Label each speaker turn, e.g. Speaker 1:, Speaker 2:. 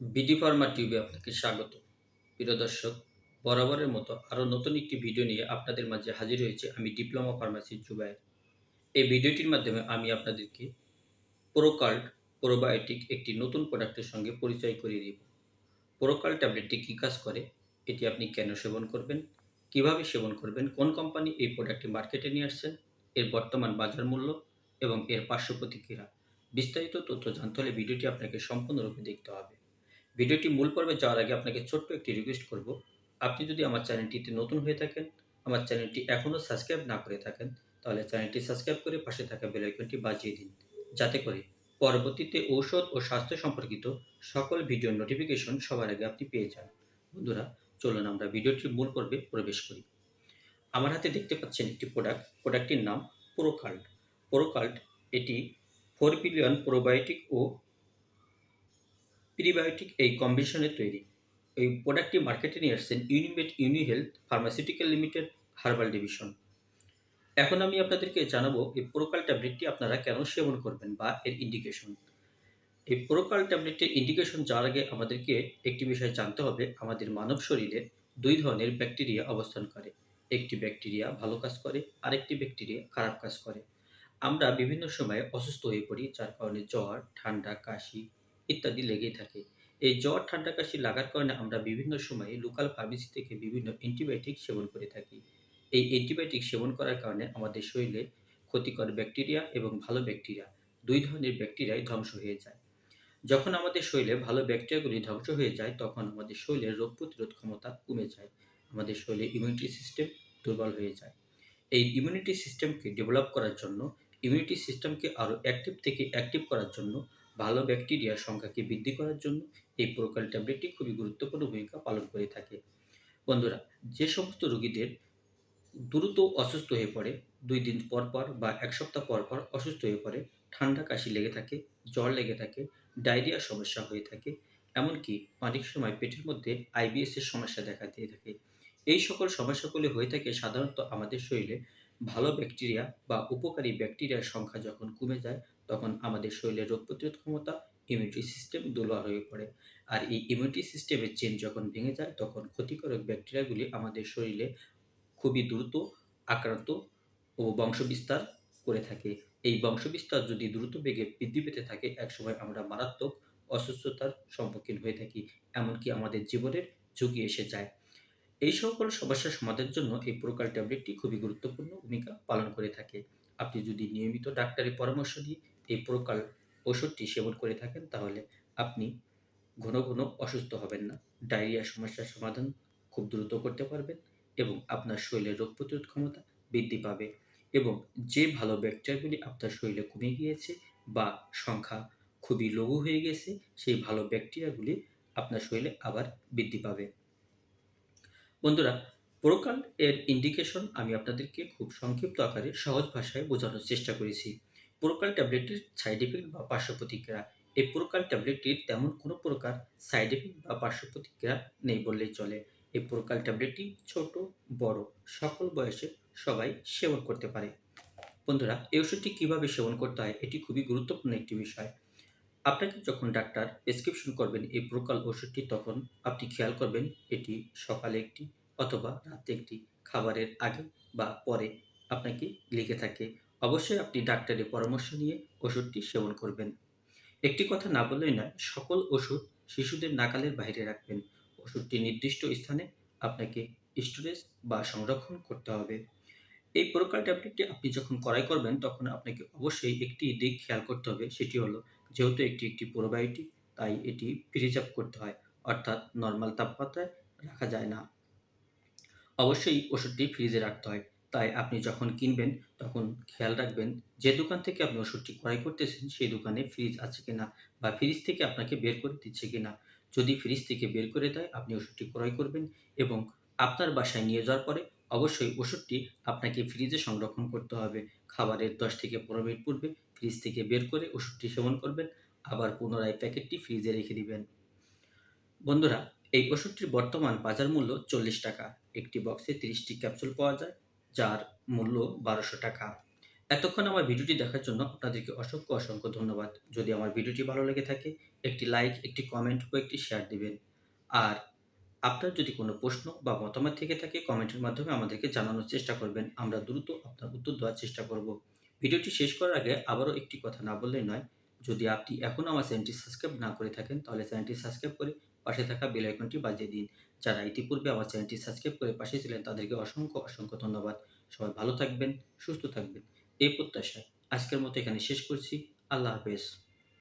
Speaker 1: BD Pharma টিউবে আপনাকে স্বাগত। প্রিয় দর্শক, বরাবরের মতো আরও নতুন একটি ভিডিও নিয়ে আপনাদের মাঝে হাজির হয়েছে আমি ডিপ্লোমা ফার্মাসি জুবাই এই ভিডিওটির মাধ্যমে আমি আপনাদেরকে প্রোকাল্ট, প্রোবায়োটিক একটি নতুন প্রোডাক্টের সঙ্গে পরিচয় করিয়ে দিব। প্রোকাল ট্যাবলেটটি কী কাজ করে, এটি আপনি কেন সেবন করবেন, কীভাবে সেবন করবেন, কোন কোম্পানি এই প্রোডাক্টটি মার্কেটে নিয়ে আসছেন, এর বর্তমান বাজার মূল্য এবং এর পার্শ্ব প্রতিক্রিয়া বিস্তারিত তথ্য জানতে হলে ভিডিওটি আপনাকে সম্পূর্ণরূপে দেখতে হবে। ভিডিওটি মূল পর্বে যাওয়ার আগে আপনাকে ছোট্ট একটি রিকোয়েস্ট করব। আপনি যদি আমার চ্যানেলটিতে নতুন হয়ে থাকেন, আমার চ্যানেলটি এখনও সাবস্ক্রাইব না করে থাকেন, তাহলে চ্যানেলটি সাবস্ক্রাইব করে পাশে থাকা বেল আইকনটি বাজিয়ে দিন। যাতে করে পরবর্তীতে ঔষধ ও স্বাস্থ্য সম্পর্কিত সকল ভিডিওর নোটিফিকেশন সবার আগে আপনি পেয়ে যান। বন্ধুরা, চলুন আমরা ভিডিওটির মূল পর্বে প্রবেশ করি। আমার হাতে দেখতে পাচ্ছেন একটি প্রোডাক্ট প্রোডাক্টটির নাম প্রোকাল্ট প্রোকাল্ট এটি ফোর বিলিয়ন প্রোবায়োটিক ও প্রিবায়োটিক এই কম্বিনেশনে তৈরি। এই প্রোডাক্টটি মার্কেটে নিয়ে আসছেন Unimate Uni Health Pharmaceutical Limited herbal division এখন আমি আপনাদেরকে জানাব এই প্রোকাল ট্যাবলেটটি আপনারা কেন সেবন করবেন বা এর ইন্ডিকেশন এই প্রোকাল ট্যাবলেটের ইন্ডিকেশন যাওয়ার আগে আমাদেরকে একটি বিষয় জানতে হবে, আমাদের মানব শরীরে দুই ধরনের ব্যাকটেরিয়া অবস্থান করে। একটি ব্যাকটেরিয়া ভালো কাজ করে, আরেকটি ব্যাকটেরিয়া খারাপ কাজ করে। আমরা বিভিন্ন সময়ে অসুস্থ হয়ে পড়ি, যার কারণে জ্বর, ঠান্ডা, কাশি ইত্যাদি লেগেই থাকে। এই জ্বর ঠান্ডা কাশি লাগার কারণে আমরা বিভিন্ন সময়ে লোকাল ফার্মেসি থেকে বিভিন্ন অ্যান্টিবায়োটিক সেবন করে থাকি। এই অ্যান্টিবায়োটিক সেবন করার কারণে আমাদের শরীরে ক্ষতিকর ব্যাকটেরিয়া এবং ভালো ব্যাকটেরিয়া দুই ধরনের ব্যাকটেরিয়াই ধ্বংস হয়ে যায়। যখন আমাদের শরীরে ভালো ব্যাকটেরিয়াগুলি ধ্বংস হয়ে যায়, তখন আমাদের শরীরের রোগ প্রতিরোধ ক্ষমতা কমে যায়। আমাদের শরীরে ইমিউনিটি সিস্টেম দুর্বল হয়ে যায়। এই ইমিউনিটি সিস্টেমকে ডেভেলপ করার জন্য ইমিউনিটি সিস্টেমকে আরও অ্যাক্টিভ থেকে অ্যাক্টিভ করার জন্য ভালো ব্যাকটেরিয়ার সংখ্যাকে বৃদ্ধি করার জন্য এই প্রোকাল ট্যাবলেটটি খুবই গুরুত্বপূর্ণ ভূমিকা পালন করে থাকে। বন্ধুরা, যে সমস্ত রোগীদের দ্রুত অসুস্থ হয়ে পড়ে, দুই দিন পর পর বা এক সপ্তাহ পর পর অসুস্থ হয়ে পড়ে, ঠান্ডা কাশি লেগে থাকে, জ্বর লেগে থাকে ডায়রিয়ার সমস্যা হয়ে থাকে, এমনকি অনেক সময় পেটের মধ্যে আইবিএস এর সমস্যা দেখা দিয়ে থাকে। এই সকল সমস্যাগুলি হয়ে থাকে সাধারণত আমাদের শরীরে। ভালো ব্যাকটেরিয়া বা উপকারী ব্যাকটেরিয়ার সংখ্যা যখন কমে যায় তখন আমাদের শরীরের রোগ প্রতিরোধ ক্ষমতা ইমিউনিটি সিস্টেম দুর্বল হয়ে পড়ে। আর এই ইমিউনিটি সিস্টেমের চেন যখন ভেঙে যায়, তখন ক্ষতিকারক ব্যাকটেরিয়াগুলি আমাদের শরীরে খুবই দ্রুত আক্রান্ত ও বংশবিস্তার করে থাকে। এই বংশবিস্তার যদি দ্রুত বেগে বৃদ্ধি পেতে থাকে, একসময় আমরা মারাত্মক অসুস্থতার সম্মুখীন হয়ে থাকি, এমনকি আমাদের জীবনের ঝুঁকি এসে যায়। এই সকল সমস্যার সমাধানের জন্য এই প্রকার ট্যাবলেটটি খুবই গুরুত্বপূর্ণ ভূমিকা পালন করে থাকে। আপনি যদি নিয়মিত ডাক্তারের পরামর্শ দিয়ে এই প্রকার ওষুধটি সেবন করে থাকেন, তাহলে আপনি ঘন ঘন অসুস্থ হবেন না। ডায়রিয়া সমস্যার সমাধান খুব দ্রুত করতে পারবেন এবং আপনার শরীরের রোগ প্রতিরোধ ক্ষমতা বৃদ্ধি পাবে এবং যে ভালো ব্যাকটেরিয়াগুলি আপনার শরীরে কমে গিয়েছে বা সংখ্যা খুবই লঘু হয়ে গেছে, সেই ভালো ব্যাকটেরিয়াগুলি আপনার শরীরে আবার বৃদ্ধি পাবে। বন্ধুরা প্রোকাল এর ইন্ডিকেশন আমি আপনাদেরকে খুব সংক্ষিপ্ত আকারে সহজ ভাষায় বোঝানোর চেষ্টা করেছি। প্রোকাল ট্যাবলেটটির সাইড এফেক্ট বা পার্শ্ব প্রতিক্রিয়া। এই প্রোকাল ট্যাবলেটটির তেমন কোনো প্রকার সাইড এফেক্ট বা পার্শ্ব প্রতিক্রিয়া নেই বললেই চলে। এই প্রোকাল ট্যাবলেটটি ছোট, বড়, সকল বয়সে সবাই সেবন করতে পারে। বন্ধুরা, এই ওষুধটি কীভাবে সেবন করতে হয় এটি খুবই গুরুত্বপূর্ণ একটি বিষয়। আপনাকে যখন ডাক্তার প্রেসক্রিপশন করবেন এই প্রোকাল ওষুধটি, তখন আপনি খেয়াল করবেন এটি সকালে একটি অথবা রাতে একটি, খাবারের আগে বা পরে আপনাকে লিখে থাকে। অবশ্যই আপনি ডাক্তারের পরামর্শ নিয়ে ওষুধটি সেবন করবেন। একটি কথা না বললেই নয়, সকল ওষুধ শিশুদের নাগালের বাইরে রাখবেন। ওষুধটি নির্দিষ্ট স্থানে আপনাকে স্টোরেজ বা সংরক্ষণ করতে হবে। এই প্রকার ট্যাবলেটটি আপনি যখন ক্রয় করবেন, তখন আপনাকে অবশ্যই একটি দিক খেয়াল করতে হবে, সেটি হলো যেহেতু একটি একটি প্রোবায়োটিক, তাই এটি প্রিজার্ভ করতে হয়, অর্থাৎ নর্মাল তাপমাত্রায় রাখা যায় না। অবশ্যই ওষুধটি ফ্রিজে রাখতে হয়। তাই আপনি যখন কিনবেন, তখন খেয়াল রাখবেন যে দোকান থেকে আপনি ওষুধটি ক্রয় করতেছেন, সেই দোকানে ফ্রিজ আছে কিনা বা ফ্রিজ থেকে আপনাকে বের করে দিচ্ছে কিনা। যদি ফ্রিজ থেকে বের করে দেয়, আপনি ওষুধটি ক্রয় করবেন এবং আপনার বাসায় নিয়ে যাওয়ার পরে অবশ্যই ওষুধটি আপনাকে ফ্রিজে সংরক্ষণ করতে হবে। খাবারের দশ থেকে পনেরো মিনিট পূর্বে ফ্রিজ থেকে বের করে ওষুধটি সেবন করবেন, আবার পুনরায় প্যাকেটটি ফ্রিজে রেখে দিবেন। বন্ধুরা, এই ওষুধটির বর্তমান বাজার মূল্য চল্লিশ টাকা। একটি বক্সে তিরিশটি ক্যাপসুল পাওয়া যায়। যার মূল্য বারোশো টাকা। এতক্ষণ আমার ভিডিওটি দেখার জন্য আপনাদেরকে অসংখ্য অসংখ্য ধন্যবাদ। যদি আমার ভিডিওটি ভালো লেগে থাকে, একটি লাইক, একটি কমেন্ট ও একটি শেয়ার দিবেন। আর আপনার যদি কোনো প্রশ্ন বা মতামত থেকে থাকে, কমেন্টের মাধ্যমে আমাদেরকে জানানোর চেষ্টা করবেন। আমরা দ্রুত আপনার উত্তর দেওয়ার চেষ্টা করব। ভিডিওটি শেষ করার আগে আবারও একটি কথা না বললেই নয়, যদি আপনি এখনও আমার চ্যানেলটি সাবস্ক্রাইব না করে থাকেন, তাহলে চ্যানেলটি সাবস্ক্রাইব করে পাশে থাকা বেল আইকনটি বাজিয়ে দিন। যারা ইতিপূর্বে আমার চ্যানেলটি সাবস্ক্রাইব করে পাশে ছিলেন, তাদেরকে অসংখ্য অসংখ্য ধন্যবাদ। সবাই ভালো থাকবেন, সুস্থ থাকবেন। এই প্রত্যাশায় আজকের মতো এখানে শেষ করছি। আল্লাহ হাফেজ।